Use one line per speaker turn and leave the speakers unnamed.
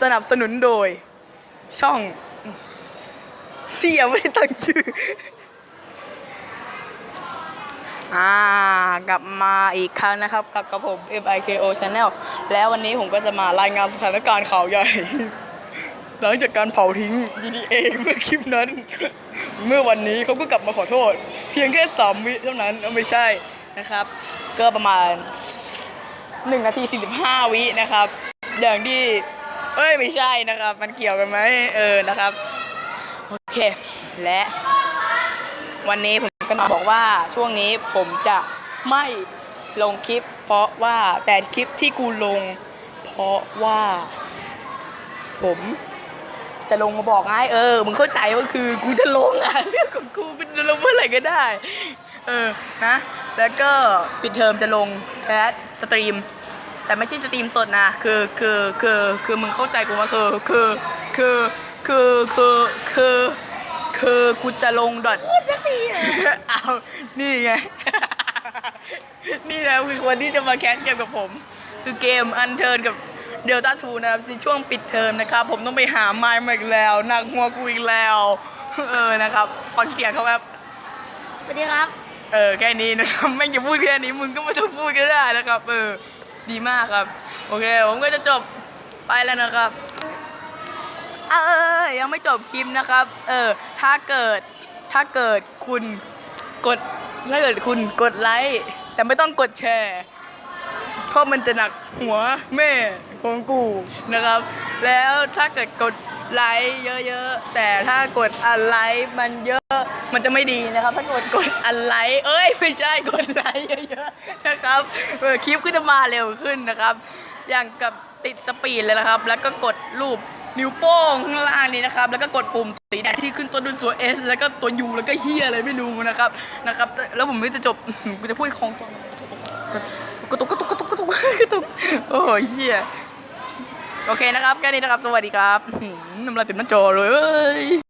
สนับสนุนโดย ช่องเสียไม่ได้ตั้งชื่อ อ่ากลับมาอีกครั้งนะครับ กับกับผม FIKO Channel แล้ววันนี้ผมก็จะมารายงานสถานการณ์ข่าวใหญ่ หลังจากการเผาทิ้ง GTA เมื่อคลิปนั้น เมื่อวันนี้เขาก็กลับมาขอโทษ เพียงแค่สามวิเท่านั้นไม่ใช่นะครับ ก็ประมาณ1นาที45 วินะครับ อย่างที่ อ้ยไม่ใช่นะครับ มันเกี่ยวกันไหมเออนะครับ โอเค และ วันนี้ผมก็มาบอกว่าช่วงนี้ผมจะไม่ลงคลิป เพราะว่าแต่คลิปที่กูลง เพราะว่า ผมจะลงมาบอกไงเออมึงเข้าใจว่าคือกูจะลงอะเรื่องของกูกูจะลงเมื่อไหร่ก็ได้ เออนะ แล้วก็ปิดเทอมจะลงแคสสตรีม แต่ไม่ใช่สตรีมสดนะ คือคือคือคือมึงเข้าใจกูว่าคือคือคือคือคือคือคือกูจะลงดอท
พูดสักทีเถอะ
เอานี่ไง นี่นะคือคนที่จะมาแคสเกมกับผม คือเกมอันเทิร์นกับเดลต้าทูนะครับในช่วงปิดเทอมนะครับ ผมต้องไปหาไม้มาอีกแล้วหนักหัวกูอีกแล้ว เออนะครับฟังเสียงเขาแบบ
สวัสดีครับ
เออแค่นี้นะครับไม่จะพูดแค่นี้มึงก็ไม่ต้องพูดก็ได้นะครับ เออ ดีมากครับ โอเค ผมก็จะจบไปแล้วนะครับ เออยังไม่จบคลิปนะครับ เออ ถ้าเกิด ถ้าเกิดคุณกด ถ้าเกิดคุณกดไลค์ แต่ไม่ต้องกดแชร์เพราะมันจะหนักหัวแม่ของกูนะครับ แล้วถ้าเกิดกด ไลค์เยอะๆ แต่ถ้ากดอันไลค์มันเยอะมันจะไม่ดีนะครับ ถ้ากดกดอันไลค์เอ้ยไม่ใช่กดไลค์เยอะๆนะครับเออคลิปก็จะมาเร็วขึ้นนะครับ อย่างกับติดสปีดเลยนะครับ แล้วก็กดรูปนิ้วโป้งข้างล่างนี้นะครับ แล้วก็กดปุ่มสีแดงที่ขึ้นต้นด้วยตัว S แล้วก็ตัว U แล้วก็เฮียอะไรไม่รู้นะครับนะครับ แล้วผมก็จะจบกูจะพูดของตัวกระตุกกระตุกกระตุกกระตุกกระตุกโอ้ยเฮีย โอเคนะครับ แค่นี้นะครับ สวัสดีครับน้ำลายเต็มหน้าจอเลย